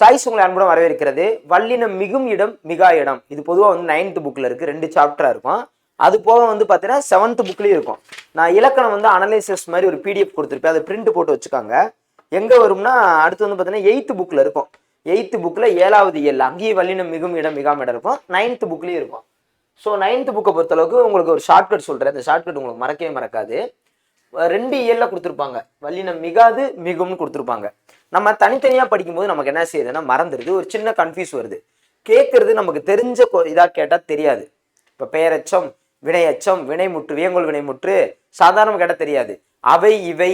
Choice உங்களை அன்புடன் வரவேற்கிறது. வல்லினம் மிகும் இடம் மிகா இடம். இது பொதுவாக வந்து நைன்த் புக்கில் இருக்குது ரெண்டு சாப்டராக இருக்கும். அது போக வந்து பார்த்தீங்கன்னா செவன்த் புக்லேயும் இருக்கும். நான் இலக்கணம் வந்து அனலைசஸ் மாதிரி ஒரு பிடிஎஃப் கொடுத்துருப்பேன். அதை பிரிண்ட் போட்டு வச்சுக்காங்க. எங்கே வரும்னா அடுத்து வந்து பார்த்தீங்கன்னா எயித்து புக்கில் இருக்கும். எயித்து புக்கில் ஏழாவது இயல். அங்கேயும் வல்லினம் மிகும் இடம் மிகாம இடம் இருக்கும். நைன்த் புக்லேயும் இருக்கும். ஸோ நைன்த் புக்கை பொறுத்தளவுக்கு உங்களுக்கு ஒரு ஷார்ட்கட் சொல்கிறேன் அந்த ஷார்ட்கட் உங்களுக்கு மறக்கவே மறக்காது. ரெண்டு இயலில் கொடுத்துருப்பாங்க. வல்லினம் மிகாது மிகும்னு கொடுத்துருப்பாங்க. நம்ம தனித்தனியாக படிக்கும்போது நமக்கு என்ன செய்யுதுன்னா மறந்துடுது ஒரு சின்ன கன்ஃபியூஸ் வருது. கேட்கறது நமக்கு தெரிஞ்ச இதாக கேட்டால் தெரியாது. இப்போ பெயரச்சம் வினையச்சம் வினைமுற்று வியங்கோல் வினைமுற்று சாதாரண கேட்டால் தெரியாது. அவை இவை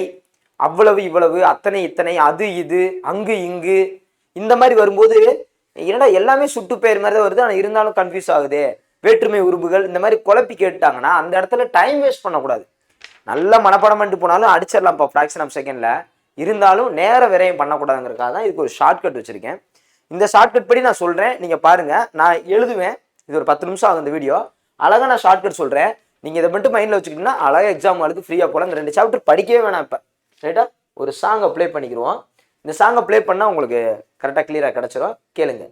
அவ்வளவு இவ்வளவு அத்தனை இத்தனை அது இது அங்கு இங்கு இந்த மாதிரி வரும்போது என்னடா எல்லாமே சுட்டு பெயர் மாதிரி தான் வருது. ஆனால் இருந்தாலும் கன்ஃபியூஸ் ஆகுது. வேற்றுமை உறுப்புகள் இந்த மாதிரி குழப்பி கேட்டாங்கன்னா அந்த இடத்துல டைம் வேஸ்ட் பண்ணக்கூடாது. நல்ல மனப்பாடம் பண்ணிட்டு போனாலும் அடிச்சிடலாம்ப்பா ஃப்ராக்ஷன் ஆஃப் செகண்டில் இருந்தாலும் நேர விரயம் பண்ணக்கூடாதுங்கிறக்காக தான் இதுக்கு ஒரு ஷார்ட்கட் வச்சுருக்கேன். இந்த ஷார்ட்கட் படி நான் சொல்கிறேன் நீங்கள் பாருங்கள் நான் எழுதுவேன். இது ஒரு பத்து நிமிஷம் ஆகும் இந்த வீடியோ அழகாக நான் ஷார்ட்கட் சொல்கிறேன் நீங்கள் இதை மட்டும் மைண்டில் வச்சுக்கிட்டீங்கன்னா அழகாக எக்ஸாம் ஆளுக்கு ஃப்ரீயாக போகலாம் இந்த ரெண்டு சாப்டர் படிக்கவே வேணாம் இப்போ. ரைட்டா ஒரு சாங்கை ப்ளே பண்ணிக்கிடுவோம் இந்த சாங்கை ப்ளே பண்ணால் உங்களுக்கு கரெக்டாக கிளியராக கிடச்சிரும். கேளுங்க.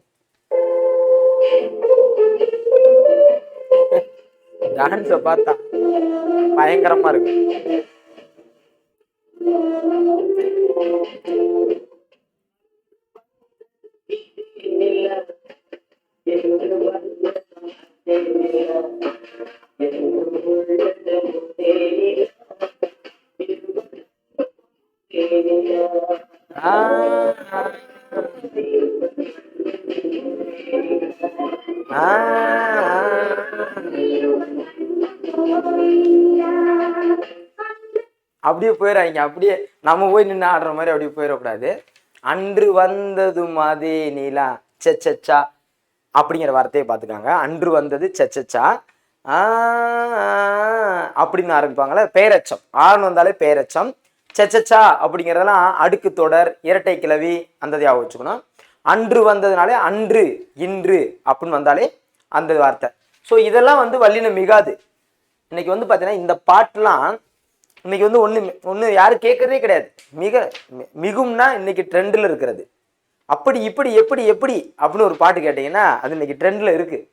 டான்ஸை பார்த்தா பயங்கரமாக இருக்கு ஆ, ஆ, அப்படியே போயிடாங்க அப்படியே நம்ம போய் நின்று ஆடுற மாதிரி அப்படியே போயிடக்கூடாது அன்று வந்ததும் அதே நீலா செச்சச்சா அப்படிங்கிற வார்த்தையை பார்த்துக்காங்க. அன்று வந்தது செச்சச்சா அப்படின்னு ஆரம்பிப்பாங்களே பேரச்சம். ஆறுன்னு வந்தாலே பேரச்சம். செச்சச்சா அப்படிங்கிறதெல்லாம் அடுக்கு தொடர் இரட்டை கிளவி அந்த ஞாபகம் வச்சுக்கணும். அன்று வந்ததுனாலே அன்று இன்று அப்படின்னு வந்தாலே அந்த வார்த்தை. ஸோ இதெல்லாம் வந்து வல்லினம் மிகாது. இன்னைக்கு வந்து பார்த்தீங்கன்னா இந்த பாட்டுலாம் இன்னைக்கு வந்து ஒன்று ஒன்று யாரும் கேட்கறதே கிடையாது. மிக மி- மிகும்னா இன்னைக்கு ட்ரெண்டில் இருக்கிறது. அப்படி இப்படி எப்படி எப்படி அப்படின்னு ஒரு பாட்டு கேட்டிங்கன்னா அது இன்னைக்கு ட்ரெண்டில் இருக்குது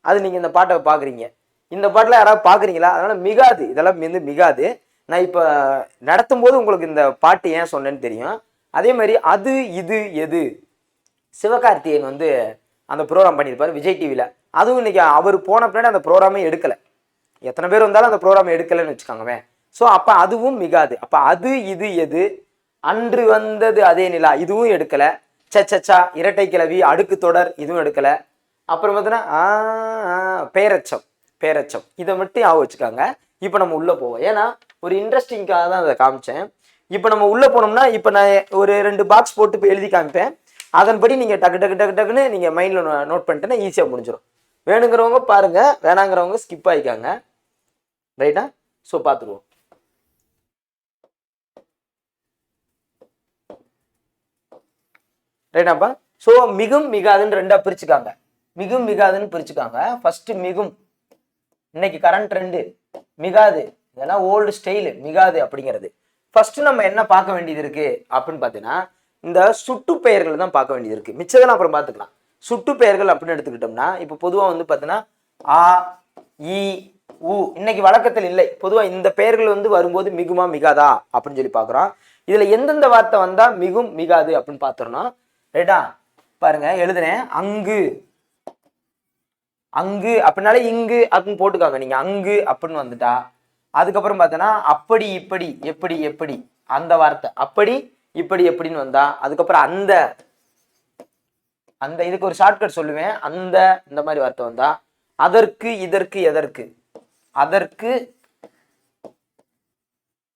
அது நீங்கள் இந்த பாட்டை பார்க்குறீங்க இந்த பாட்டில் யாராவது பார்க்குறீங்களா அதனால் மிகாது. இதெல்லாம் வந்து மிகாது. நான் இப்போ நடத்தும் போது உங்களுக்கு இந்த பாட்டு ஏன் சொன்னேன்னு தெரியும். அதே மாதிரி அது இது எது? சிவகார்த்திகேயன் வந்து அந்த ப்ரோக்ராம் பண்ணியிருப்பார் விஜய் டிவியில் அதுவும் இன்றைக்கி அவர் போன பின்னாடி அந்த ப்ரோக்ராமே எடுக்கலை. எத்தனை பேர் வந்தாலும் அந்த ப்ரோக்ராம் எடுக்கலைன்னு வச்சுக்கோங்கவேன் ஸோ அப்போ அதுவும் மிகாது. அப்போ அது இது எது? அன்று வந்தது அதே நிலா. இதுவும் எடுக்கலை. சச்சச்சா இரட்டை கிளவி அடுக்கு தொடர் இதுவும் எடுக்கலை. அப்புறம் பார்த்தீங்கன்னா பேரச்சம் பேரச்சம். இதை மட்டும் ஞாபகம் வச்சுக்காங்க. இப்போ நம்ம உள்ளே போவோம். ஏன்னா ஒரு இன்ட்ரெஸ்டிங்காக தான் அதை காமிச்சேன். இப்போ நம்ம உள்ளே போனோம்னா இப்போ நான் ஒரு ரெண்டு பாக்ஸ் போட்டு இப்போ எழுதி காமிப்பேன். அதன்படி நீங்கள் டக்கு டக்கு டக்கு டக்குன்னு நீங்கள் மைண்டில் நோட் பண்ணிட்டேன்னா ஈஸியாக முடிஞ்சிடும் வேணுங்கிறவங்க பாருங்க. வேணாங்கிறவங்க ஸ்கிப் ஆகிக்காங்க ரைட்டா ஸோ பார்த்துருவோம். ரைட்டாப்பா ஸோ மிகும் மிகாதுன்னு ரெண்டாக பிரிச்சுக்காங்க. மிகும் மிகாதுன்னு பிரிச்சுக்காங்க. ஃபர்ஸ்ட் மிகும். இன்னைக்கு கரண்ட் ட்ரெண்டு மிகாது. இதெல்லாம் ஓல்டு ஸ்டைலு மிகாது அப்படிங்கிறது. ஃபர்ஸ்ட் நம்ம என்ன பார்க்க வேண்டியது இருக்கு? அப்படின்னு பார்த்தீங்கன்னா இந்த சுட்டு பெயர்கள் தான் பார்க்க வேண்டியது இருக்கு. மிச்சதெல்லாம் அப்புறம் பார்த்துக்கலாம். சுட்டு பெயர்கள் அப்படின்னு எடுத்துக்கிட்டோம்னா இப்போ பொதுவாக வந்து பார்த்தீங்கன்னா ஆ இ உ. இன்னைக்கு வழக்கத்தில் இல்லை. பொதுவாக இந்த பெயர்கள் வந்து வரும்போது மிகுமா மிகாதா அப்படின்னு சொல்லி பார்க்குறோம். இதில் எந்தெந்த வார்த்தை வந்தால் மிகும் மிகாது அப்படின்னு பார்த்தோம்னா ரைட்டா பாருங்க எழுதுனேன் அங்கு. அங்கு அப்படின்னாலே இங்கு அப்படின்னு போட்டுக்காங்க. நீங்க அங்கு அப்படின்னு வந்துட்டா அதுக்கப்புறம் பார்த்தோன்னா அப்படி இப்படி எப்படி எப்படி அந்த வார்த்தை. அப்படி இப்படி எப்படின்னு வந்தா அதுக்கப்புறம் அந்த அந்த இதுக்கு ஒரு ஷார்ட்கட் சொல்லுவேன். அந்த இந்த மாதிரி வார்த்தை வந்தா அதற்கு இதற்கு எதற்கு. அதற்கு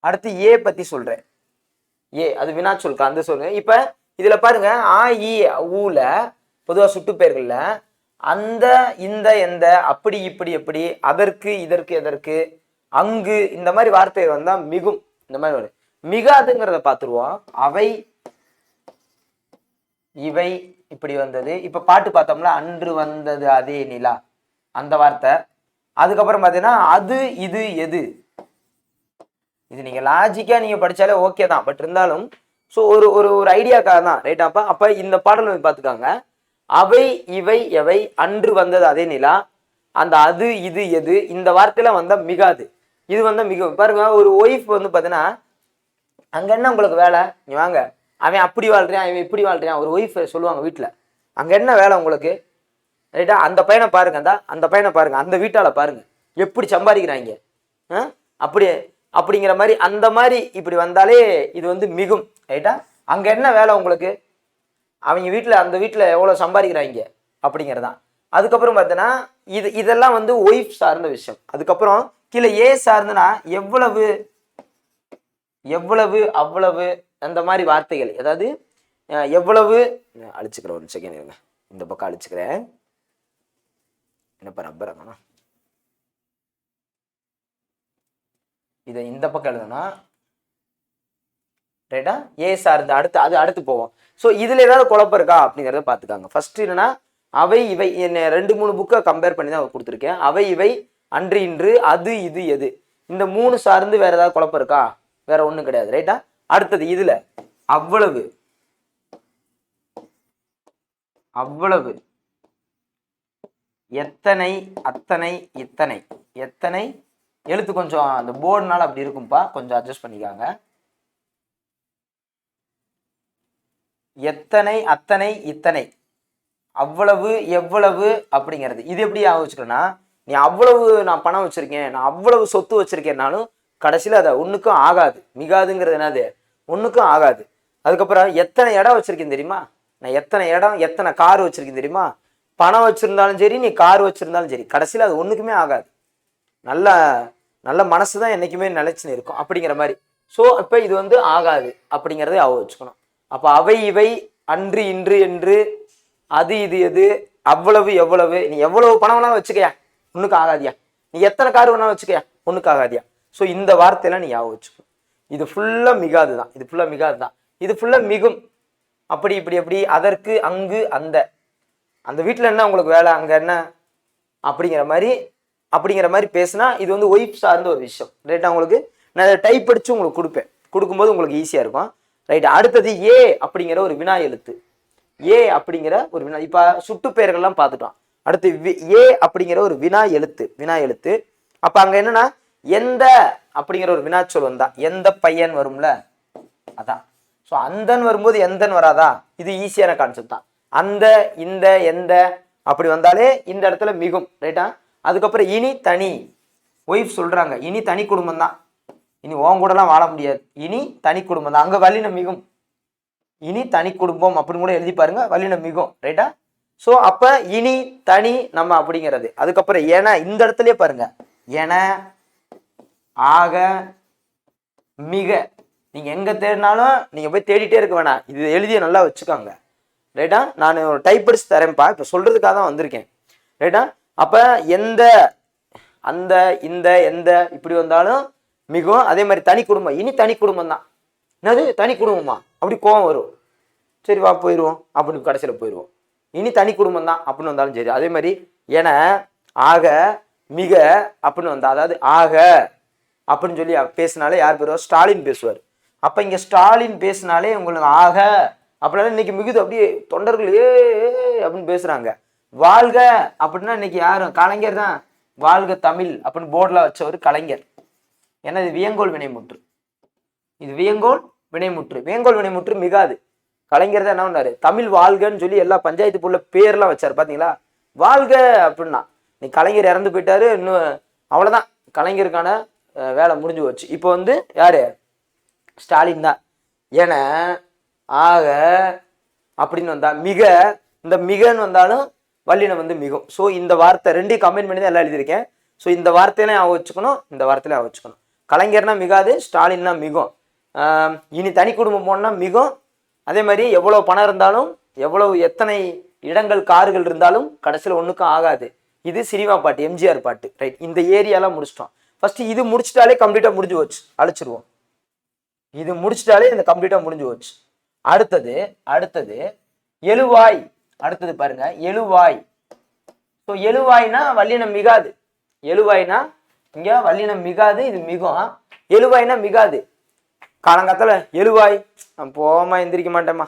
அடுத்து ஏ பத்தி சொல்றேன். ஏ அது வினா சொல்கா அந்த சொல்றேன் இப்ப இதில் பாருங்க ஆ இ ஊல பொதுவாக சுட்டு அந்த இந்த எந்த அப்படி இப்படி எப்படி அதற்கு இதற்கு எதற்கு அங்கு இந்த மாதிரி வார்த்தை வந்தா மிகும். இந்த மாதிரி வரும். மிகாதுங்கிறத பார்த்துருவோம். அவை இவை இப்படி வந்தது. இப்ப பாட்டு பார்த்தோம்ல அன்று வந்தது அதே நிலா. அந்த வார்த்தை. அதுக்கப்புறம் பார்த்தீங்கன்னா அது இது எது. இது நீங்க லாஜிக்கா நீங்க படிச்சாலே ஓகே தான். பட் இருந்தாலும் ஸோ ஒரு ஒரு ஒரு ஐடியாக்காக தான் ரைட் அப்போ அப்போ இந்த பாடல் வந்து பார்த்துக்காங்க. அவை இவை எவை அன்று வந்தது அதே நிலா அந்த அது இது எது இந்த வார்த்தையில வந்தால் மிகாது. இது வந்து மிக பாருங்க ஒரு ஒய்ஃப் வந்து பார்த்தீங்கன்னா அங்கே என்ன உங்களுக்கு வேலை? நீ வாங்க. அவன் அப்படி வாழ்றான் அவன் இப்படி வாழ்கிறான் ஒரு ஒய்ஃப் சொல்லுவாங்க வீட்டில் அங்கே என்ன வேலை உங்களுக்கு? ரைட்டா அந்த பையனை பாருங்க அந்த அந்த பையனை பாருங்க அந்த வீட்டால் பாருங்க. எப்படி சம்பாதிக்கிறாங்க? அப்படி அப்படிங்கிற மாதிரி அந்த மாதிரி இப்படி வந்தாலே இது வந்து மிகும். ரைட்டா அங்கே என்ன வேலை உங்களுக்கு? அவங்க வீட்டில் அந்த வீட்டில் எவ்வளோ சம்பாதிக்கிறாங்க? அப்படிங்கிறதான். அதுக்கப்புறம் பார்த்தீங்கன்னா இது இதெல்லாம் வந்து ஒய்ஃப் சார்ந்த விஷயம். அதுக்கப்புறம் கீழே ஏ சார்ந்துனா எவ்வளவு எவ்வளவு அவ்வளவு அந்த மாதிரி வார்த்தைகள். அதாவது எவ்வளவு அழிச்சுக்கிறேன் ஒரு செகண்ட் இருங்க. இந்த பக்கம் அழிச்சுக்கிறேன். என்னப்பா ரப்பர் அங்கண்ணா இதை இந்த பக்கம் எழுதுனா ரைட்டா ஏ சார்ந்த அடுத்து அது அடுத்து போவோம். ஸோ இதில் ஏதாவது குழப்பம் இருக்கா? அப்படிங்கிறத பார்த்துக்காங்க ஃபர்ஸ்ட் என்னன்னா அவை இவை என்ன ரெண்டு மூணு புக்கை கம்பேர் பண்ணி தான் கொடுத்துருக்கேன். அவை இவை அன்று இன்று அது இது எது. இந்த மூணு சார்ந்து வேற ஏதாவது குழப்பம் இருக்கா? வேற ஒன்றும் கிடையாது. ரைட்டா அடுத்தது இதில். அவ்வளவு. அவ்வளவு. எத்தனை அத்தனை இத்தனை. எத்தனை? எழுத்து கொஞ்சம் அந்த போர்டுனால அப்படி இருக்கும்பா. கொஞ்சம் அட்ஜஸ்ட் பண்ணிக்காங்க. எத்தனை அத்தனை இத்தனை. அவ்வளவு எவ்வளவு அப்படிங்கிறது. இது எப்படி ஞாபகம் நீ அவ்வளவு நான் பணம் வச்சுருக்கேன் நான் அவ்வளவு சொத்து வச்சிருக்கேன்னாலும் கடைசியில் அதை ஒன்றுக்கும் ஆகாது. மிகாதுங்கிறது என்னது? ஒன்றுக்கும் ஆகாது. அதுக்கப்புறம் எத்தனை இடம் வச்சுருக்கேன் தெரியுமா? நான் எத்தனை இடம் எத்தனை கார் வச்சுருக்கேன் தெரியுமா? பணம் வச்சுருந்தாலும் சரி நீ கார் வச்சுருந்தாலும் சரி கடைசியில் அது ஒன்றுக்குமே ஆகாது. நல்ல நல்ல மனசு தான் என்றைக்குமே நிலச்சின்னு இருக்கும் அப்படிங்கிற மாதிரி. ஸோ இப்போ இது வந்து ஆகாது அப்படிங்கிறத அவ வச்சுக்கணும். அப்போ அவை இவை அன்று இன்று என்று அது இது எது அவ்வளவு எவ்வளவு நீ எவ்வளவு பணம் வேணாலும் வச்சுக்கயா? ஒன்றுக்கு ஆகாதியா? நீ எத்தனை கார் வேணாலும் வச்சுக்கயா? ஒன்றுக்கு ஆகாதியா? ஸோ இந்த வார்த்தையெல்லாம் நீ ஞாபகம் வச்சுக்கணும் இது ஃபுல்லாக மிகாது தான். இது ஃபுல்லாக மிகாது தான். இது ஃபுல்லாக மிகும். அப்படி இப்படி அப்படி அதற்கு அங்கு அந்த. அந்த வீட்டில் என்ன உங்களுக்கு வேலை? அங்கே என்ன? அப்படிங்கிற மாதிரி அப்படிங்கிற மாதிரி பேசுனா இது வந்து ஒய்ஃப் சார்ந்த ஒரு விஷயம். ரைட்டா உங்களுக்கு? நான் இதை டைப் அடித்து உங்களுக்கு கொடுப்பேன். கொடுக்கும்போது உங்களுக்கு ஈஸியாக இருக்கும். ரைட் அடுத்தது ஏ அப்படிங்கிற ஒரு வினா எழுத்து. ஏ அப்படிங்கிற ஒரு வினா இப்போ சுட்டு பெயர்கள்லாம் பார்த்துட்டோம் அடுத்து வி- ஏ அப்படிங்கிற ஒரு வினா எழுத்து வினா எழுத்து. அப்போ அங்கே என்னன்னா எந்த அப்படிங்கிற ஒரு வினாச்சொல் வந்தா எந்த பையன் வரும்ல? அதான். ஸோ அந்தன் வரும்போது எந்தன் வராதா? இது ஈஸியான கான்செப்ட் தான். அந்த இந்த எந்த அப்படி வந்தாலே இந்த இடத்துல மிகும் ரைட்டா அதுக்கப்புறம் இனி தனி. ஒய்ஃப் சொல்கிறாங்க இனி தனி குடும்பம் தான். இனி உன் கூடலாம் வாழ முடியாது. இனி தனி குடும்பம் தான். அங்கே வல்லினம் மிகும். இனி தனி குடும்பம் அப்படின்னு கூட எழுதி பாருங்க. வல்லினம் மிகும். ரைட்டா ஸோ அப்போ இனி தனி நம்ம அப்படிங்கிறது. அதுக்கப்புறம் ஏன இந்த இடத்துலயே பாருங்க. என ஆக மிக. நீங்க எங்க தேடினாலும் நீங்க போய் தேடிட்டே இருக்க வேணாம். இது எழுதிய நல்லா வச்சுக்கோங்க. ரைட்டா நான் ஒரு டைப் அடிச்சு தரேன்ப்பா. இப்போ சொல்றதுக்காக தான் வந்திருக்கேன். ரைட்டா அப்போ எந்த அந்த இந்த எந்த இப்படி வந்தாலும் மிகவும் அதே மாதிரி தனி குடும்பம். இனி தனி குடும்பம் தான் என்னது? தனி குடும்பமா? அப்படி கோவம் வரும். சரி வா போயிடுவோம் அப்படின்னு கடைசியில் போயிடுவோம் இனி தனி குடும்பம் தான் அப்படின்னு வந்தாலும் சரி. அதே மாதிரி என ஆக மிக அப்படின்னு வந்தா அதாவது ஆக அப்படின்னு சொல்லி பேசினாலே யார் பேருவார் ஸ்டாலின் பேசுவார். அப்போ இங்கே ஸ்டாலின் பேசினாலே உங்களுக்கு ஆக அப்படின்னா இன்னைக்கு மிகுது அப்படியே தொண்டர்கள் ஏ அப்படின்னு பேசுகிறாங்க வாழ்க அப்படின்னா இன்னைக்கு யாரும் கலைஞர் தான். வாழ்க தமிழ் அப்படின்னு போர்டில் வச்சவர் கலைஞர். ஏன்னா இது வியங்கோல் வினைமுற்று. இது வியங்கோல் வினைமுற்று. வியங்கோல் வினைமுற்று மிகாது. கலைஞர் தான் என்ன பண்ணாரு? தமிழ் வாழ்கன்னு சொல்லி எல்லா பஞ்சாயத்து புள்ள பேர்லாம் வச்சார் பாத்தீங்களா? வாழ்க அப்படின்னா நீ கலைஞர் இறந்து போயிட்டாரு இன்னும் அவ்வளவுதான். கலைஞருக்கான வேலை முடிஞ்சு போச்சு. இப்போ வந்து யாரு? ஸ்டாலின் தான். ஏன்னா ஆக அப்படின்னு வந்தா மிக இந்த மிகன்னு வந்தாலும் வல்லினம் வந்து மிகும். ஸோ இந்த வார்த்தை ரெண்டையும் கம்பைன் பண்ணி தான் எல்லாம் எழுதியிருக்கேன். ஸோ இந்த வார்த்தையிலையும் அவ வச்சுக்கணும் இந்த வார்த்தையிலையும் அவ வச்சுக்கணும். கலைஞர்னா மிகாது ஸ்டாலின்னா மிகும். இனி தனி குடும்பம் போனால் மிகும். அதே மாதிரி எவ்வளோ பணம் இருந்தாலும் எவ்வளவு எத்தனை இடங்கள் கார்கள் இருந்தாலும் கடைசியில் ஒன்றுக்கும் ஆகாது. இது சினிமா பாட்டு எம்ஜிஆர் பாட்டு. ரைட் இந்த ஏரியாலாம் முடிச்சிட்டோம். ஃபஸ்ட்டு இது முடிச்சிட்டாலே கம்ப்ளீட்டாக முடிஞ்சு போச்சு. அழைச்சிருவோம். இது முடிச்சிட்டாலே இந்த கம்ப்ளீட்டாக முடிஞ்சு போச்சு. அடுத்தது அடுத்தது எழுவாய். அடுத்தது பாருங்க எழுவாய். ஸோ எழுவாய்னா வல்லினம் மிகாது. எழுவாய்னா இங்கே வல்லினம் மிகாது இது மிகும். எழுவாய்னா மிகாது. காலங்காத்தால எழுவாய். நான் போமா எந்திரிக்க மாட்டேம்மா.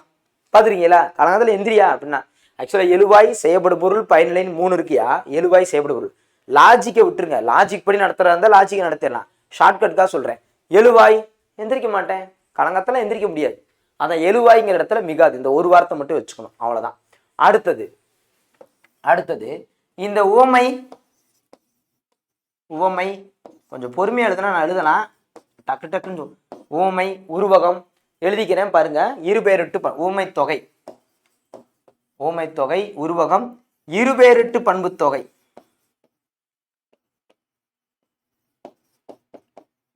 பார்த்துருக்கீங்களா காலங்காத்தால எந்திரியா அப்படின்னா ஆக்சுவலாக எழுவாய் செய்யப்படும் பொருள் பயனிலைன்னு மூணு இருக்கியா? எழுவாய் செய்யப்படும் பொருள். லாஜிக்கை விட்டுருங்க. லாஜிக் படி நடத்துகிறதா இருந்தால் லாஜிக்கை நடத்திடலாம். ஷார்ட்கட்காக சொல்கிறேன் எழுவாய் எந்திரிக்க மாட்டேன். காலங்காத்தால எந்திரிக்க முடியாது. அதான் எழுவாய்ங்கிற இடத்துல மிகாது. இந்த ஒரு வார்த்தை மட்டும் வச்சுக்கணும். அவ்வளோதான் அடுத்தது அடுத்தது இந்த உவமை உவமை. கொஞ்சம் பொறுமையாக எழுதுனா நான் எழுதலாம். டக்கு டக்குன்னு சொல். உவமை உருவகம் எழுதிக்கிறேன் பாருங்க. இருபேரிட்டு ப ஊமை தொகை ஊமை தொகை உருவகம் இருபேரிட்டு பண்பு தொகை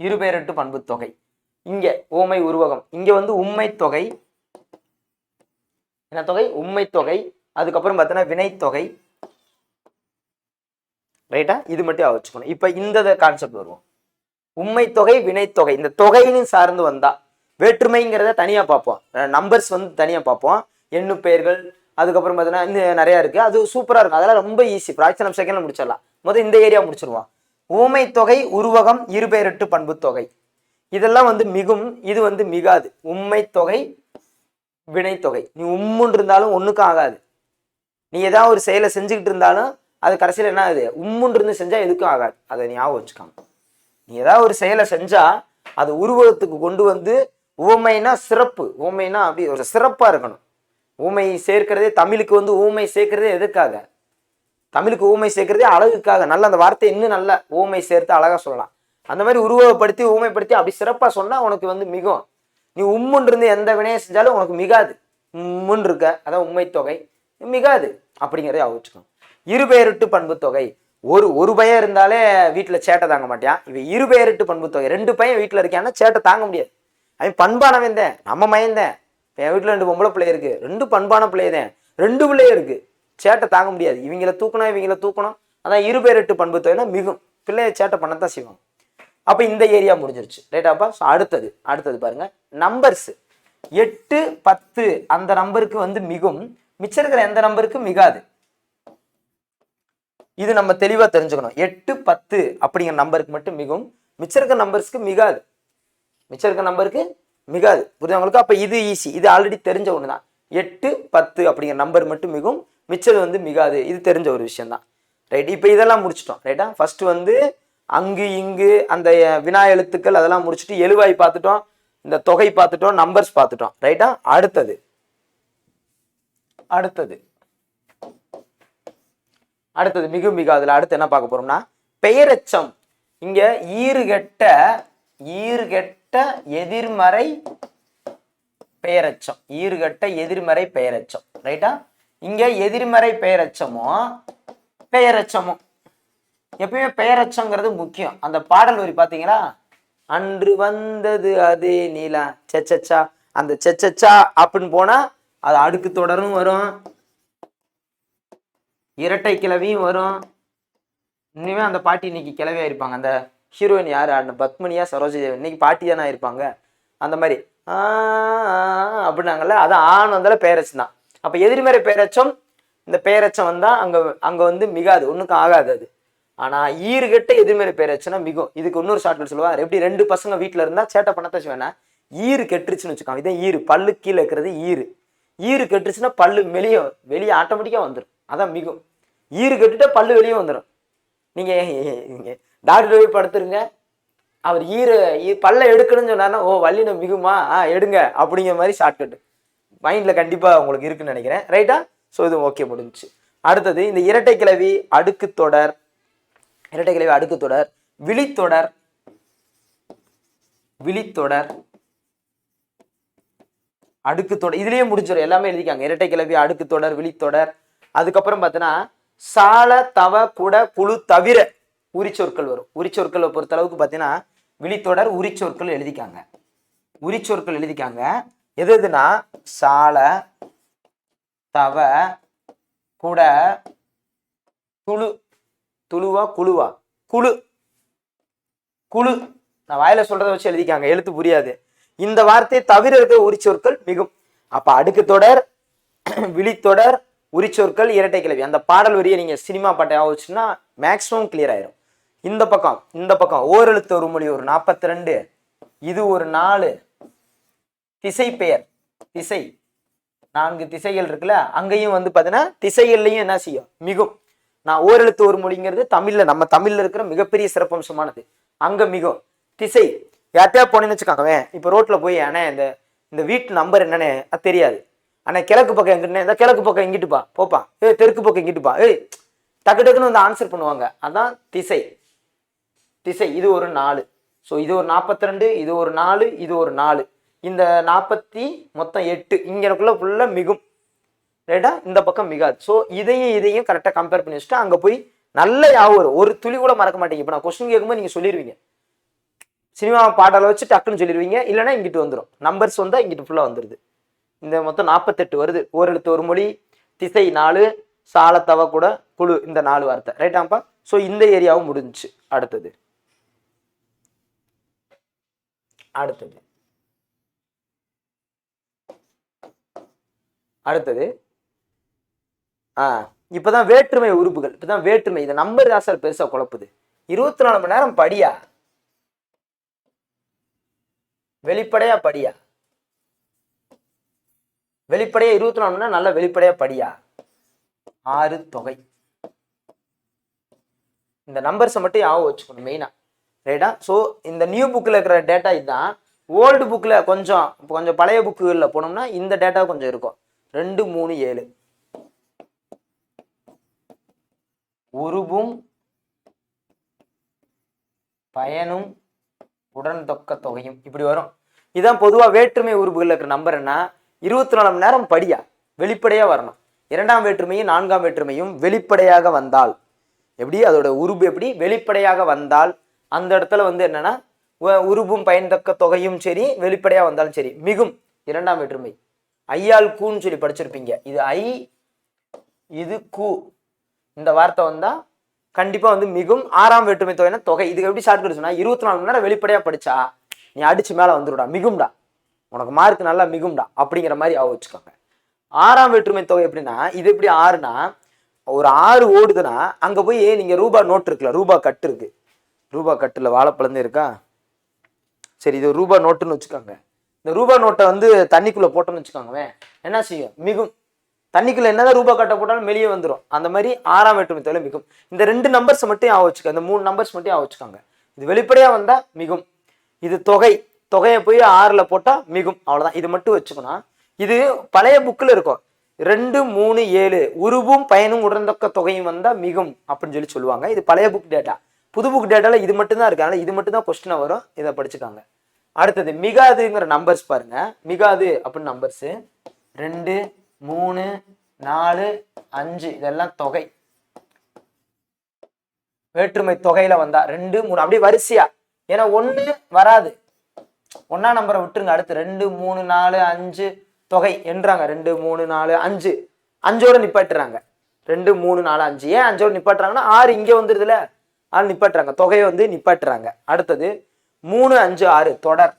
இருபேரிட்டு பண்பு தொகை இங்கே ஊமை உருவகம். இங்கே வந்து உண்மை தொகை என்ன தொகை உண்மை தொகை அதுக்கப்புறம் பார்த்தோன்னா வினைத்தொகை. ரைட்டா இது மட்டும் வச்சுக்கணும் இப்போ இந்த கான்செப்ட் வருவோம். உண்மை தொகை வினைத்தொகை இந்த தொகைன்னு சார்ந்து வந்தா வேற்றுமைங்கிறத தனியாக பார்ப்போம். நம்பர்ஸ் வந்து தனியாக பார்ப்போம். எண்ணு பெயர்கள் அதுக்கப்புறம் பார்த்தீங்கன்னா இன்னும் நிறையா இருக்குது அது சூப்பராக இருக்கும். அதெல்லாம் ரொம்ப ஈஸி ஃப்ராக்ஷன் ஆஃப் செகண்ட்ல முடிச்சிடலாம். முதல் இந்த ஏரியா முடிச்சிருவோம். ஊமை தொகை உருவகம் இருபெயரெட்டு பண்பு தொகை. இதெல்லாம் வந்து மிகும் இது வந்து மிகாது. உண்மை தொகை வினைத்தொகை நீ உம்முன்னு இருந்தாலும் ஒன்றுக்கும் ஆகாது. நீ ஏதாவது ஒரு செயலை செஞ்சுக்கிட்டு இருந்தாலும் அது கடைசியில் என்ன ஆகுது? உம்முன்னு இருந்து செஞ்சால் எதுக்கும் ஆகாது. அதை ஞாபகம் வச்சுக்காங்க நீ ஏதாவது ஒரு செயலை செஞ்சால் அது உருவகத்துக்கு கொண்டு வந்து ஊமைனா சிறப்பு. ஊமைனா அப்படி ஒரு சிறப்பாக இருக்கணும். ஊமை சேர்க்கிறதே தமிழுக்கு வந்து ஊமை சேர்க்கிறதே எதுக்காக? தமிழுக்கு ஊமை சேர்க்கிறதே அழகுக்காக. நல்ல அந்த வார்த்தை இன்னும் நல்ல ஊமை சேர்த்து அழகாக சொல்லலாம். அந்த மாதிரி உருவகப்படுத்தி ஊமைப்படுத்தி அப்படி சிறப்பாக சொன்னால் உனக்கு வந்து மிகும் நீ உம்முன்னு இருந்து எந்த வினையை செஞ்சாலும் உனக்கு மிகாது. உம்முன் இருக்க அதான் உண்மை தொகை. மிகாது. அப்படிங்கிறத அவிச்சுக்கணும் இருபெயரிட்டு பண்பு தொகை ஒரு ஒரு பையன் இருந்தாலே வீட்டில் சேட்டை தாங்க மாட்டேன் இவன் இருபெயரிட்டு பண்பு தொகை ரெண்டு பையன் வீட்டில் இருக்கான்னா சேட்டை தாங்க முடியாது. அவன் பண்பானவன் தான். நம்ம மயந்தேன். என் வீட்டில் ரெண்டு பொம்பளை பிள்ளை இருக்கு. ரெண்டு பண்பான பிள்ளைய தான். ரெண்டு பிள்ளையே இருக்கு. சேட்டை தாங்க முடியாது. இவங்கள தூக்கணும் இவங்கள தூக்கணும். அதான் இருபெயரிட்டு பண்பு தொகைனா மிகும். பிள்ளைய சேட்டை பண்ணத்தான் செய்வாங்க அப்போ இந்த ஏரியா முடிஞ்சிருச்சு. ரைட்டாப்பா ஸோ அடுத்தது. அடுத்தது பாருங்க. நம்பர்ஸ் எட்டு பத்து அந்த நம்பருக்கு வந்து மிகும். மிச்சம் இருக்கிற எந்த நம்பருக்கும் மிகாது. இது நம்ம தெளிவாக தெரிஞ்சுக்கணும். எட்டு பத்து அப்படிங்கிற நம்பருக்கு மட்டும் மிகவும் மிச்சம் இருக்க நம்பர்ஸ்க்கு மிகாது. மிச்சம் இருக்கிற நம்பருக்கு மிகாது. புரிஞ்சவங்களுக்கு அப்போ இது ஈஸி இது ஆல்ரெடி தெரிஞ்ச ஒன்று தான் எட்டு பத்து அப்படிங்கிற நம்பர் மட்டும் மிகவும் மிச்சது வந்து மிகாது. இது தெரிஞ்ச ஒரு விஷயம் தான் ரைட் இப்போ இதெல்லாம் முடிச்சிட்டோம். ரைட்டா ஃபஸ்ட்டு வந்து அங்கு இங்கு அந்த வினா எழுத்துக்கள் அதெல்லாம் முடிச்சுட்டு எழுவாய் பார்த்துட்டோம். இந்த தொகை பார்த்துட்டோம். நம்பர்ஸ் பார்த்துட்டோம். ரைட்டா அடுத்தது. அடுத்தது. அடுத்தது மிக மிக அதில் அடுத்து என்ன பார்க்க போறோம்னா பெயரச்சம். இங்க ஈறுகெட்ட ஈறுகெட்ட எதிர்மறை பெயரச்சம். ஈறுகட்ட எதிர்மறை பெயரச்சம். ரைட்டா இங்க எதிர்மறை பெயரச்சமும் பெயரெச்சமும் எப்பயுமே பெயரச்சங்கிறது முக்கியம். அந்த பாடல் வரி பாத்தீங்களா? அன்று வந்தது அதே நீலா. செச்சச்சா அந்த செச்சச்சா அப்படின்னு போனா அது அடுக்கு தொடரும் வரும். இரட்டை கிளவியும் வரும். இனிமே அந்த பாட்டி இன்னைக்கு கிளவியா இருப்பாங்க. அந்த ஹீரோயின் யார்? அந்த பத்மினியா சரோஜி தேவி. இன்னைக்கு பாட்டி தானே இருப்பாங்க. அந்த மாதிரி. அப்படின்னாங்கல்ல அது ஆண் பேரச்சம் தான். அப்போ எதிர்மறை பேரச்சம் இந்த பேரச்சம் வந்தா அங்கே அங்கே வந்து மிகாது. ஒன்றுக்கும் ஆகாது அது. ஆனால் ஈறுகெட்ட எதிர்மறை பேரச்சனா மிகும். இதுக்கு இன்னொரு ஷார்ட்கட் சொல்லுவாங்க எப்படி ரெண்டு பசங்க வீட்டில் இருந்தால் சேட்டை பண்ணத்தான் வேணா ஈறு கெட்டுருச்சுன்னு வச்சுக்கோங்க. இதான் ஈறு. பல்லு கீழே இருக்கிறது ஈறு. ஈறு கெட்டுருச்சுன்னா பல்லு வெளியே வெளியே ஆட்டோமேட்டிக்காக வந்துடும் அதான் மிகும் ஈறு கெட்டுட்டா பல்லு வெளியே வந்துடும் நீங்கள் நீங்கள் டாக்டர் போய் படுத்துருங்க. அவர் ஈர ஈ- பல்ல எடுக்கணும்னு சொன்னார்னா ஓ வல்லினம் மிகுமா? ஆ எடுங்க. அப்படிங்கிற மாதிரி ஷார்ட்கட் மைண்டில் கண்டிப்பாக உங்களுக்கு இருக்குன்னு நினைக்கிறேன். ரைட்டா ஸோ இது ஓகே முடிஞ்சுச்சு. அடுத்தது இந்த இரட்டை கிளவி அடுக்கு தொடர். இரட்டை கிளவி அடுக்கு தொடர். விழித்தொடர். விழித்தொடர். அடுக்கு தொடர். இதுலேயே முடிச்சிடும் எல்லாமே எழுதிக்காங்க. இரட்டை கிளவி அடுக்கு தொடர் விழித்தொடர். அதுக்கப்புறம் பார்த்தீங்கன்னா சால தவ குட குழு தவிர உரிச்சொற்கள் வரும். உரிச்சொற்களை பொறுத்த அளவுக்கு பார்த்தீங்கன்னா விழித்தொடர் உரிச்சொற்கள் எழுதிக்காங்க. உரிச்சொற்கள் எழுதிக்காங்க. எது எதுனா சால தவ குட துளு துளுவா குழுவா? குழு. குழு. நான் வாயில சொல்றதை வச்சு எழுதிக்காங்க. எழுத்து புரியாது. இந்த வார்த்தையை தவிர இருக்கிற உரிச்சொற்கள் மிகும். அப்ப அடுக்கு தொடர் விழித்தொடர் உரிச்சொற்கள் இரட்டை கிளவி. அந்த பாடல் வரியை நீங்கள் சினிமா பாட்டை ஆச்சுன்னா மேக்ஸிமம் கிளியர் ஆயிரும். இந்த பக்கம் இந்த பக்கம். ஓரெழுத்து ஒரு மொழி ஒரு நாற்பத்தி ரெண்டு இது ஒரு நாலு. திசை பெயர். திசை. நான்கு திசைகள் இருக்குல்ல அங்கேயும் வந்து பார்த்தீங்கன்னா திசைகள்லையும் என்ன செய்யும்? மிகும். நான் ஓரெழுத்து ஒரு மொழிங்கிறது தமிழில் நம்ம தமிழில் இருக்கிற மிகப்பெரிய சிறப்பம்சமானது. அங்கே மிகும். திசை. யார்ட்டையா போனேன்னு வச்சுக்காங்க இப்போ ரோட்டில் போய் அண்ணே இந்த இந்த வீட்டு நம்பர் என்னன்னு தெரியாது. ஆனால் கிழக்கு பக்கம் எங்கிட்டே இந்த கிழக்கு பக்கம் இங்கிட்டுப்பா போப்பா. ஏ தெற்கு பக்கம் இங்கிட்டுப்பா ஏய் டக்கு டக்குன்னு வந்து ஆன்சர் பண்ணுவாங்க. அதான் திசை. திசை இது ஒரு நாலு. ஸோ இது ஒரு நாற்பத்தி ரெண்டு இது ஒரு நாலு இது ஒரு நாலு. இந்த நாற்பத்தி மொத்தம் எட்டு. இங்கனக்குள்ள ஃபுல்லாக மிகும். ரைட்டா இந்த பக்கம் மிகாது. ஸோ இதையும் இதையும் கரெக்டாக கம்பேர் பண்ணி வச்சுட்டு அங்கே போய் நல்ல ஞாபகம் வரும். ஒரு துளி கூட மறக்க மாட்டீங்க. இப்போ நான் கொஸ்டின் கேட்கும்போது நீங்கள் சொல்லிடுவீங்க சினிமா பாடலை வச்சு டக்குன்னு சொல்லிடுவீங்க இல்லைன்னா இங்கிட்டு வந்துடும் நம்பர்ஸ் வந்தால் இங்கிட்டு ஃபுல்லாக வந்துடுது இந்த மொத்தம் நாற்பத்தெட்டு வருது. ஒரு எழுத்து ஒரு மொழி திசை நாலு சாலத்தவ கூட குழு இந்த நாலு வார்த்தை. ரைட்டாப்பா ஸோ இந்த ஏரியாவும் முடிஞ்சுச்சு. அடுத்தது. அடுத்தது. அடுத்தது. ஆ இப்பதான் வேற்றுமை உறுப்புகள். இப்பதான் வேற்றுமை. இதை நம்பர் தான் சார் பெருசா குழப்புது. இருபத்தி நாலு மணி நேரம் படியா? வெளிப்படையா படியா? வெளிப்படையாக இருபத்தி நாலு மணி நல்லா வெளிப்படையாக படியா? ஆறு தொகை. இந்த நம்பர்ஸை மட்டும் யாவும் வச்சுக்கணும் மெயினாக ரைட்டா ஸோ இந்த நியூ புக்கில் இருக்கிற டேட்டா இதுதான். ஓல்டு புக்கில் கொஞ்சம் கொஞ்சம் பழைய புக்குகளில் போனோம்னா இந்த டேட்டா கொஞ்சம் இருக்கும். ரெண்டு மூணு ஏழு. உருவும் பயனும் உடன் தொக்க தொகையும். இப்படி வரும். இதான் பொதுவாக வேற்றுமை உறுப்புகளில் இருக்கிற நம்பர் என்ன? இருபத்தி நாலு மணி நேரம் படியா? வெளிப்படையாக வரணும். இரண்டாம் வேற்றுமையும் நான்காம் வேற்றுமையும் வெளிப்படையாக வந்தால். எப்படி? அதோட உருபு எப்படி? வெளிப்படையாக வந்தால். அந்த இடத்துல வந்து என்னன்னா உருபும் பயன்தக்க தொகையும் சரி வெளிப்படையாக வந்தாலும் சரி. மிகும். இரண்டாம் வேற்றுமை. ஐயால் கூன்னு சொல்லி படிச்சிருப்பீங்க. இது ஐ இது கூ. இந்த வார்த்தை வந்தால் கண்டிப்பாக வந்து மிகும். ஆறாம் வேற்றுமை தொகைனா தொகை. இதுக்கு எப்படி ஷார்ட் சொன்னால் இருபத்தி நாலு மணி நேரம் வெளிப்படையாக படிச்சா நீ அடிச்சு மேலே வந்துடுடா மிகும்டா. உனக்கு மார்க் நல்லா மிகும்டா அப்படிங்கிற மாதிரி ஆக வச்சுக்கோங்க. ஆறாம் வேற்றுமை தொகை எப்படின்னா இது எப்படி ஆறுனா ஒரு ஆறு ஓடுதுன்னா அங்கே போய் நீங்கள் ரூபா நோட் இருக்குல்ல ரூபா கட்டு இருக்கு. ரூபா கட்டில் வாழைப்பழந்தே இருக்கா? சரி இது ரூபா நோட்டுன்னு வச்சுக்கோங்க. இந்த ரூபா நோட்டை வந்து தண்ணிக்குள்ளே போட்டோம்னு வச்சுக்கோங்க என்ன செய்யும்? மிகும். தண்ணிக்குள்ள என்னதான் ரூபா கட்டை போட்டாலும் வெளியே வந்துடும் அந்த மாதிரி ஆறாம் வேற்றுமை தொகை மிகும். இந்த ரெண்டு நம்பர்ஸ் மட்டும் ஆக வச்சுக்க இந்த மூணு நம்பர்ஸ் மட்டும் ஆக வச்சுக்கோங்க. இது வெளிப்படையாக வந்தால் மிகும். இது தொகை. தொகையை போய் ஆறில் போட்டால் மிகும். அவ்வளோதான் இது மட்டும் வச்சுக்கணும் இது பழைய புக்கில் இருக்கும். ரெண்டு மூணு ஏழு உருவும் பயனும் உடன்தொக்க தொகையும் வந்தால் மிகும் அப்படின்னு சொல்லி சொல்லுவாங்க. இது பழைய புக் டேட்டா புது புக் டேட்டாவில் இது மட்டும்தான் இருக்கு. இது மட்டும் தான் கொஸ்டின் வரும். இதை படிச்சுக்காங்க. அடுத்தது மிகாதுங்கிற நம்பர்ஸ் பாருங்க. மிகாது அப்படின்னு நம்பர்ஸு ரெண்டு மூணு நாலு அஞ்சு. இதெல்லாம் தொகை. வேற்றுமை தொகையில வந்தா ரெண்டு மூணு. அப்படியே வரிசையா. ஏன்னா ஒன்று வராது. ஒன்னா நம்பரை விட்டுருங்க. அடுத்து ரெண்டு மூணு நாலு அஞ்சு தொகை என்றாங்க. ரெண்டு மூணு நாலு அஞ்சு. அஞ்சோட நிப்பாட்டுறாங்க. ரெண்டு மூணு நாலு அஞ்சு. ஏன் அஞ்சோட நிப்பாட்டுறாங்கன்னா ஆறு இங்க வந்துருதுல. ஆறு நிப்பாட்டுறாங்க. தொகையை வந்து நிப்பாட்டுறாங்க. அடுத்தது மூணு அஞ்சு ஆறு. தொடர்.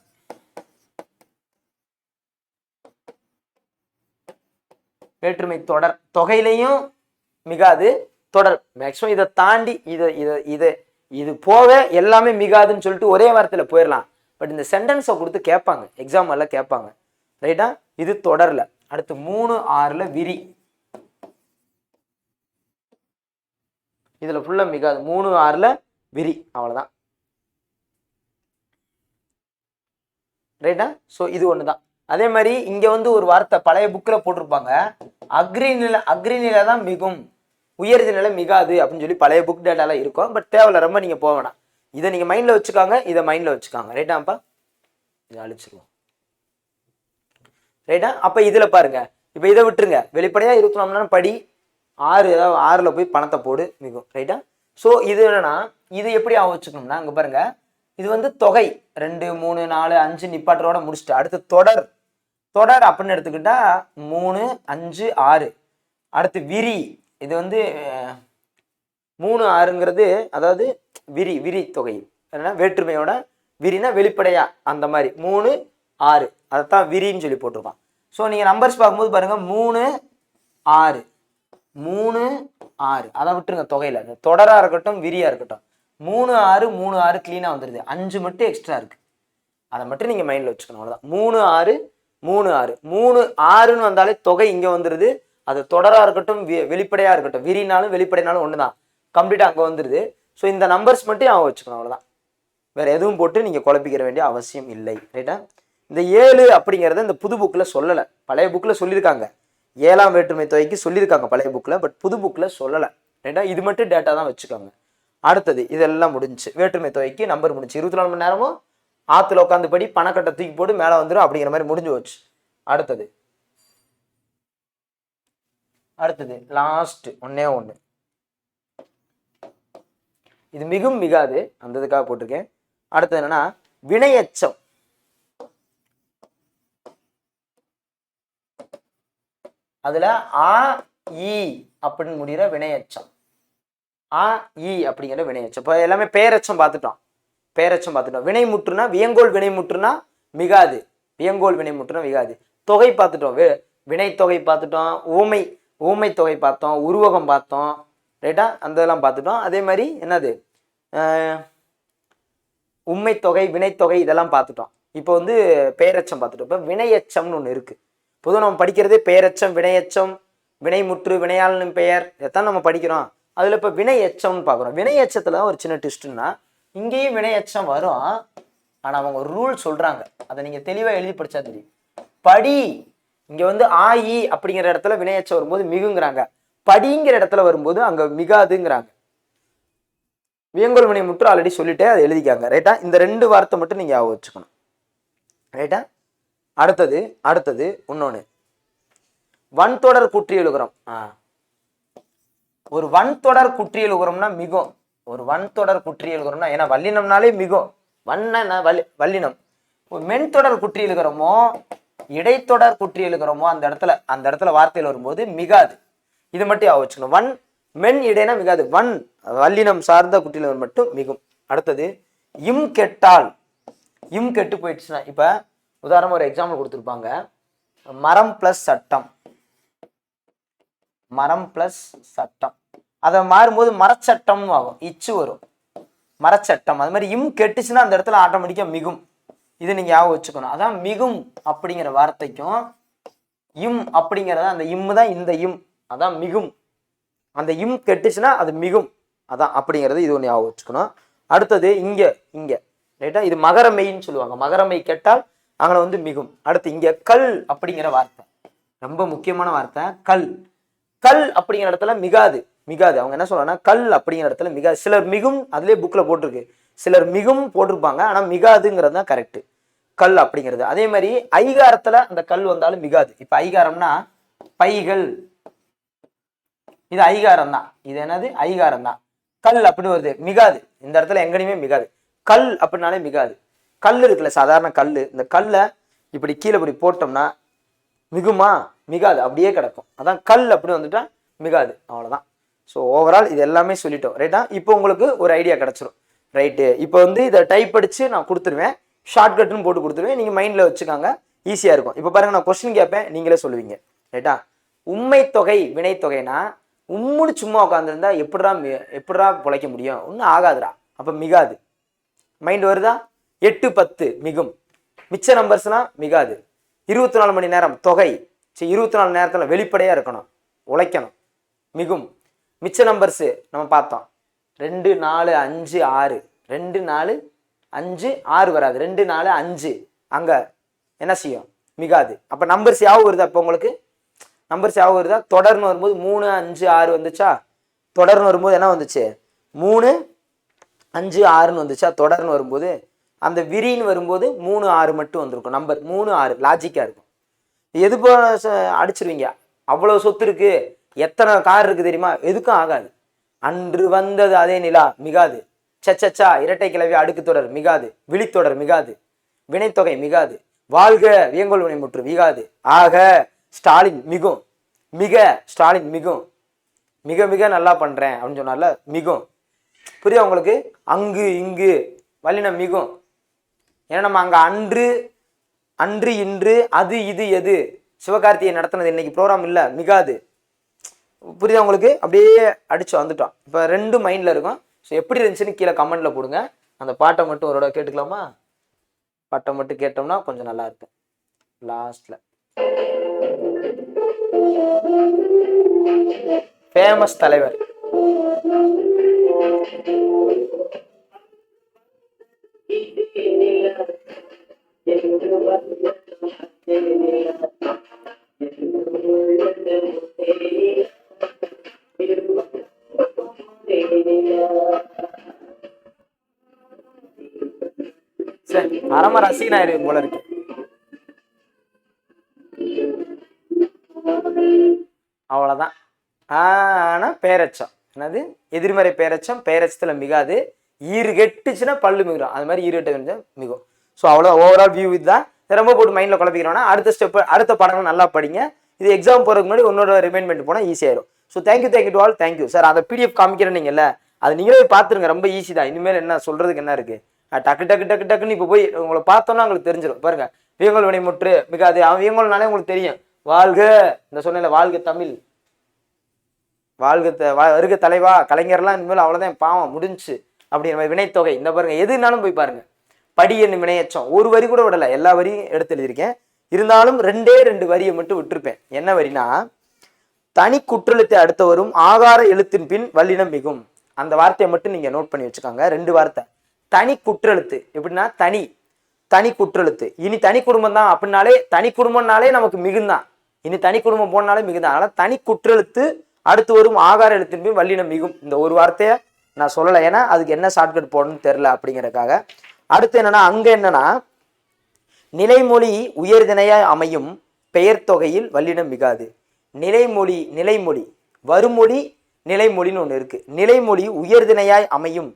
வேற்றுமை தொடர். தொகையிலையும் மிகாது. தொடர். மேக்ஸிமம் இதை தாண்டி இதை இதை இதை இது போக எல்லாமே மிகாதுன்னு சொல்லிட்டு ஒரே வாரத்தில் போயிடலாம் பட் இந்த சென்டென்ஸை கொடுத்து கேட்பாங்க. எக்ஸாம் எல்லாம் கேட்பாங்க. ரைட்டா இது தொடரல. அடுத்து மூணு ஆறுல விரி. இதுல ஃபுல்லா மிகாது. மூணு ஆறுல விரி. அவ்வளவுதான். ரைட்டா ஸோ இது ஒன்று தான் அதே மாதிரி இங்க வந்து ஒரு வார்த்தை பழைய புக்கில் போட்டிருப்பாங்க. அக்ரி நிலை அக்ரி நிலை தான் மிகும். உயர்ந்த நிலை மிகாது அப்படின்னு சொல்லி பழைய புக் டேட்டாலாம் இருக்கும். பட் தேவையில்ல ரொம்ப நீங்க போக வேணாம். இதை நீங்கள் மைண்டில் வச்சுக்காங்க இதை மைண்டில் வச்சுக்காங்க. ரைட்டாப்பா இதை அழிச்சிருவோம். ரைட்டா அப்போ இதில் பாருங்க. இப்போ இதை விட்டுருங்க. வெளிப்படையாக இருபத்தி நாலு படி ஆறு ஏதாவது ஆறில் போய் பணத்தை போடு மிகும். ரைட்டா ஸோ இது என்னென்னா இது எப்படி ஆக வச்சுக்கணும்னா அங்கே பாருங்கள் இது வந்து தொகை. ரெண்டு மூணு நாலு அஞ்சு நிப்பாட்டரோட முடிச்சுட்டு அடுத்து தொடர். தொடர் அப்படின்னு எடுத்துக்கிட்டா மூணு அஞ்சு ஆறு. அடுத்து விரி. இது வந்து மூணு ஆறுங்கிறது அதாவது விரி விரி தொகை. என்னன்னா வேற்றுமையோட விரினா வெளிப்படையாக அந்த மாதிரி. மூணு ஆறு. அதைத்தான் விரின்னு சொல்லி போட்டிருப்பான். ஸோ நீங்கள் நம்பர்ஸ் பார்க்கும்போது பாருங்கள் மூணு ஆறு. மூணு ஆறு. அதை விட்டுருங்க தொகையில். இந்த தொடராக இருக்கட்டும் விரியாக இருக்கட்டும். மூணு ஆறு மூணு ஆறு க்ளீனாக வந்துடுது அஞ்சு மட்டும் எக்ஸ்ட்ரா இருக்குது அதை மட்டும் நீங்கள் மைண்டில் வச்சுக்கணும் அவ்வளோதான் மூணு ஆறு மூணு ஆறு. மூணு ஆறுன்னு வந்தாலே தொகை இங்கே வந்துடுது அது தொடராக இருக்கட்டும் வெ- இருக்கட்டும். விரினாலும் வெளிப்படைனாலும் ஒன்று தான் கம்ப்ளீட்டாக அங்கே வந்துடுது ஸோ இந்த நம்பர்ஸ் மட்டும் ஞாபகம் வச்சுக்கணும் அவ்வளோதான் வேறு எதுவும் போட்டு நீங்கள் குழப்பிக்கிற வேண்டிய அவசியம் இல்லை. ரைட்டா இந்த ஏழு அப்படிங்கிறத இந்த புது புக்கில் சொல்லலை. பழைய புக்கில் சொல்லியிருக்காங்க. ஏழாம் வேற்றுமை தொகைக்கு சொல்லியிருக்காங்க பழைய புக்கில் பட் புது புக்கில் சொல்லலை. ரைட்டா இது மட்டும் டேட்டா தான் வச்சுக்கோங்க. அடுத்தது இதெல்லாம் முடிஞ்சுச்சு வேற்றுமை தொகைக்கு நம்பர் முடிஞ்சு. இருபத்தி நாலு மணி நேரமும் ஆற்றுல உட்காந்து படி பணக்கட்டை தூக்கி போட்டு மேலே வந்துடும் அப்படிங்கிற மாதிரி முடிஞ்சு போச்சு. அடுத்தது. அடுத்தது லாஸ்ட் ஒன்னே ஒன்று இது மிகவும் மிகாது. அந்த இதுக்காக போட்டிருக்கேன். அடுத்தது என்னன்னா வினையச்சம். அதுல ஆ இ அப்படின்னு முடிகிற வினையச்சம். ஆ இ அப்படிங்கிற வினையச்சம். இப்போ எல்லாமே பேரச்சம் பார்த்துட்டோம். பேரச்சம் பார்த்துட்டோம். வினைமுற்றுனா வியங்கோல் வினைமுற்றுனா மிகாது. வியங்கோல் வினைமுற்றுனா மிகாது. தொகை பார்த்துட்டோம். வினை வினைத்தொகை பார்த்துட்டோம். ஊமை ஊமை தொகை பார்த்தோம். உருவகம் பார்த்தோம். ரைட்டா? அந்த இதெல்லாம் பார்த்துட்டோம். அதே மாதிரி என்னது? உண்மைத்தொகை வினைத்தொகை இதெல்லாம் பார்த்துட்டோம். இப்போ வந்து பேரச்சம் பார்த்துட்டோம். இப்போ வினையச்சம்னு ஒன்று இருக்குது பொதுவாக நம்ம படிக்கிறதே பேரச்சம் வினையச்சம் வினைமுற்று வினையாளனும் பெயர் இதைத்தான் நம்ம படிக்கிறோம். அதில் இப்போ வினையச்சம்னு பார்க்குறோம். வினையச்சத்தில் தான் ஒரு சின்ன ட்விஸ்ட்னா இங்கேயும் வினையச்சம் வரும். ஆனால் அவங்க ஒரு ரூல் சொல்கிறாங்க அதை நீங்கள் தெளிவாக எழுதி படிச்சா தெரியும். படி இங்கே வந்து ஆயி அப்படிங்கிற இடத்துல வினையச்சம் வரும்போது மிகுங்கிறாங்க. படிங்கிற இடத்துல வரும்போது அங்கே மிகாதுங்கிறாங்க. வியங்கோல் வினை முற்று ஆல்ரெடி சொல்லிட்டே அதை எழுதிக்காங்க. ரைட்டா இந்த ரெண்டு வார்த்தை மட்டும் நீங்கள் ஞாபகம் வச்சுக்கணும். ரைட்டா அடுத்தது அடுத்தது இன்னொன்று வன்தொடர் குற்றியலுகரம். ஆ. ஒரு வன்தொடர் குற்றியலுகரம்னா மிகும். ஒரு வன்தொடர் குற்றியலுகரம்னா ஏன்னா வல்லினம்னாலே மிகும். வண்ண வல்லி வல்லினம். ஒரு மென்தொடர் குற்றியலுகரமோ இடைத்தொடர் குற்றியலுகரமோ அந்த இடத்துல அந்த இடத்துல வார்த்தையில் வரும்போது மிகாது. இது மட்டும் ஞாபகம் வச்சுக்கணும். வன் மென் இடைனா மிகாது. வன் வல்லினம் சார்ந்த குட்டிலவன் மட்டும் மிகும். அடுத்தது இம் கெட்டால். இம் கெட்டு போயிடுச்சுன்னா இப்போ உதாரணம் ஒரு எக்ஸாம்பிள் கொடுத்துருப்பாங்க. மரம் ப்ளஸ் சட்டம். மரம் ப்ளஸ் சட்டம். அதை மாறும்போது மரச்சட்டம்னு ஆகும். இச்சு வரும். மரச்சட்டம். அது மாதிரி இம் கெட்டுச்சுன்னா அந்த இடத்துல ஆட்டோமேட்டிக்காக மிகும். இது நீங்கள் ஞாபகம் வச்சுக்கணும். அதான் மிகும் அப்படிங்கிற வார்த்தைக்கும் இம் அப்படிங்கிறத அந்த இம்மு தான் இந்த இம். அதான் மிகும். அந்த இம் கெட்டுச்சுன்னா அது மிகும். அதான் அப்படிங்கிறது இது ஒன்று ஞாபகம் வச்சுக்கணும். அடுத்தது இங்கே இங்கே. ரைட்டா? இது மகரமைன்னு சொல்லுவாங்க. மகரமை கெட்டால் அங்கே வந்து மிகும். அடுத்து இங்கே கல் அப்படிங்கிற வார்த்தை. ரொம்ப முக்கியமான வார்த்தை. கல். கல் அப்படிங்கிற இடத்துல மிகாது. மிகாது. அவங்க என்ன சொல்றாங்கன்னா கல் அப்படிங்கிற இடத்துல மிகாது. சிலர் மிகும் அதுலேயே புக்கில் போட்டிருக்கு. சிலர் மிகும் போட்டிருப்பாங்க. ஆனால் மிகாதுங்கிறது தான் கரெக்டு கல் அப்படிங்கிறது. அதே மாதிரி ஐகாரத்தில் அந்த கல் வந்தாலும் மிகாது. இப்போ ஐகாரம்னா பைகள். இது ஐகாரம் தான் இது என்னது? ஐகாரம் தான் கல் அப்படின்னு வருது. மிகாது. இந்த இடத்துல எங்கனையுமே மிகாது. கல் அப்படின்னாலே மிகாது. கல் இருக்குல்ல சாதாரண கல். இந்த கல்லை இப்படி கீழே இப்படி போட்டோம்னா மிகுமா? மிகாது. அப்படியே கிடக்கும். அதான் கல் அப்படி வந்துட்டா மிகாது. அவ்வளோதான் ஸோ ஓவரால் இது எல்லாமே சொல்லிட்டோம். ரைட்டா இப்போ உங்களுக்கு ஒரு ஐடியா கிடச்சிரும். ரைட்டு இப்போ வந்து இதை டைப் அடித்து நான் கொடுத்துருவேன். ஷார்ட்கட்னு போட்டு கொடுத்துருவேன். நீங்கள் மைண்டில் வச்சுக்காங்க. ஈஸியாக இருக்கும். இப்போ பாருங்க நான் கொஸ்டின் கேட்பேன். நீங்களே சொல்லுவீங்க. ரைட்டா உண்மை தொகை வினைத்தொகைனா உம்முன்னு சும்மா உட்காந்துருந்தா எப்படிடா மி- எப்படிடா பிழைக்க முடியும்? ஒன்றும் ஆகாதுடா. அப்போ மிகாது. மைண்ட் வருதா? எட்டு பத்து மிகும். மிச்ச நம்பர்ஸ்னால் மிகாது. இருபத்தி நாலு மணி நேரம் தொகை. சரி இருபத்தி நாலு நேரத்தில் வெளிப்படையாக இருக்கணும். உழைக்கணும். மிகும். மிச்ச நம்பர்ஸு நம்ம பார்த்தோம். ரெண்டு நாலு அஞ்சு ஆறு. ரெண்டு நாலு அஞ்சு ஆறு வராது. ரெண்டு நாலு அஞ்சு. அங்கே என்ன செய்யும்? மிகாது. அப்போ நம்பர்ஸ் யாவும் வருதா அப்போ உங்களுக்கு? நம்பர் சேவ் வருதா? தொடர்னு வரும்போது மூணு அஞ்சு ஆறு வந்துச்சா? தொடர்னு வரும்போது என்ன வந்துச்சு? மூணு அஞ்சு ஆறுன்னு வந்துச்சா? தொடர்னு வரும்போது அந்த விரின்னு வரும்போது மூணு ஆறு மட்டும் வந்திருக்கும். நம்பர் மூணு ஆறு. லாஜிக்காக இருக்கும். எது போ அடிச்சிருவீங்க? அவ்வளோ சொத்து இருக்குது எத்தனை கார் இருக்குது தெரியுமா? எதுக்கும் ஆகாது. அன்று வந்தது அதே நிலா மிகாது. சச்சச்சா இரட்டை கிளவி அடுக்கு தொடர் மிகாது. விழித்தொடர் மிகாது. வினைத்தொகை மிகாது. வாழ்க வியங்கோல் வினை முற்று மிகாது. ஆக ஸ்டாலின் மிகும். மிக ஸ்டாலின் மிகும். மிக மிக நல்லா பண்ணுறேன் அப்படின்னு சொன்னால மிகும். புரியுதா உங்களுக்கு? அங்கு இங்கு. வல்லினம் மிகும். ஏன்னா நம்ம அங்கே அன்று அன்று இன்று அது இது எது. சிவகார்த்தியை நடத்தினது இன்னைக்கு ப்ரோக்ராம் இல்லை மிகாது. புரியுதா உங்களுக்கு? அப்படியே அடிச்சு வந்துட்டோம். இப்போ ரெண்டு மைண்டில் இருக்கும். ஸோ எப்படி இருந்துச்சுன்னு கீழே கமெண்ட்டில் போடுங்க. அந்த பாட்டை மட்டும் ஒரு தடவை கேட்டுக்கலாமா? பாட்டை மட்டும் கேட்டோம்னா கொஞ்சம் நல்லா இருக்கும். லாஸ்ட்டில் ஃபேமஸ் தலைவர். சரி அரம ரசிகனாயிரு போல இருக்கு. அவ்வளோதான் ஆனால் பேரச்சம். என்னது? எதிர்மறை பேரச்சம் பேரச்சத்தில் மிகாது. ஈறு கெட்டுச்சுன்னா பல்லு மிகிடும் அது மாதிரி ஈறு கெட்ட மிகும். ஸோ அவ்வளோ ஓவரால் வியூ இதுதான். ரொம்ப போட்டு மைண்டில் குழப்பிக்கிறோம்னா அடுத்த ஸ்டெப் அடுத்த படங்கள் நல்லா படிங்க. இது எக்ஸாம் போகிறதுக்கு முன்னாடி உன்னோட பண்ணிட்டு போனால் ஈஸியாயிரும் so thank you thank you to all thank you sir அந்த பிடிஎஃப் காமிக்கிறேன் நீங்கள்ல அது நீங்களே பார்த்துருங்க. ரொம்ப ஈஸி தான். இனிமேல் என்ன சொல்கிறதுக்கு என்ன இருக்குது டக்கு டக்கு டக்கு டக்குன்னு இப்போ போய் உங்களை பார்த்தோன்னா உங்களுக்கு தெரிஞ்சிடும் பாருங்க. வியங்கோல் வினைமுற்று மிகாது. அவன் வியங்கோல்னாலே உங்களுக்கு தெரியும். வாழ்க. இந்த சொன்னேன்ல வாழ்க தமிழ். வாழ்க த- வா- வருக தலைவா கலைஞர்லாம் இனிமேல் அவ்வளோதான் பாவம் முடிஞ்சுச்சு. அப்படிங்கிற மாதிரி வினைத்தொகை இந்த பாருங்க எதுனாலும் போய் பாருங்க. படி என்னும் வினையச்சம். ஒரு வரி கூட விடலை எல்லா வரியும் எடுத்து எழுதியிருக்கேன். இருந்தாலும் ரெண்டே ரெண்டு வரியை மட்டும் விட்டுருப்பேன். என்ன வரினா தனி குற்றெழுத்தை அடுத்து வரும் ஆகார எழுத்தின் பின் வல்லினம் மிகும். அந்த வார்த்தையை மட்டும் நீங்கள் நோட் பண்ணி வச்சுக்கோங்க. ரெண்டு வார்த்தை. தனி குற்றெழுத்து. எப்படின்னா தனி. தனி குற்றெழுத்து. இனி தனி குடும்பம் தான் அப்படின்னாலே தனி குடும்பம்னாலே நமக்கு மிகுந்தான். இனி தனி குடும்பம் போனாலும் மிகுந்த. அதனால தனி குற்றெழுத்து அடுத்து வரும் ஆகார எழுத்தின் பின் வல்லினம் மிகும். இந்த ஒரு வார்த்தையை நான் சொல்லலை. ஏன்னா அதுக்கு என்ன ஷார்ட்கட் போடணும்னு தெரில அப்படிங்கிறக்காக அடுத்து என்னன்னா அங்க என்னன்னா நிலைமொழி உயர்திணையாய் அமையும் பெயர் தொகையில் வல்லினம் மிகாது. நிலைமொழி நிலைமொழி. வருமொழி நிலைமொழின்னு ஒன்று இருக்கு. நிலைமொழி உயர்திணையாய் அமையும்.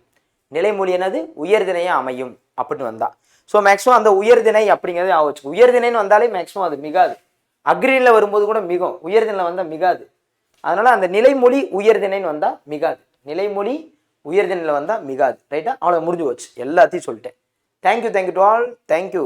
நிலைமொழி என்னது? உயர்திணையா அமையும் அப்படின்னு வந்தா. ஸோ மேக்ஸிமம் அந்த உயர்திணை அப்படிங்கிறது ஆச்சு உயர்திணைன்னு வந்தாலே மேக்ஸிமம் அது மிகாது. அக்ரியில் வரும்போது கூட மிகும் உயர்தினில் வந்தால் மிகாது. அதனால் அந்த நிலைமொழி உயர்திணைன்னு வந்தால் மிகாது. நிலைமொழி உயர்தினில் வந்தால் மிகாது. ரைட்டா அவ்வளோ முடிஞ்சு போச்சு. எல்லாத்தையும் சொல்லிட்டேன். Thank you thank you to all thank you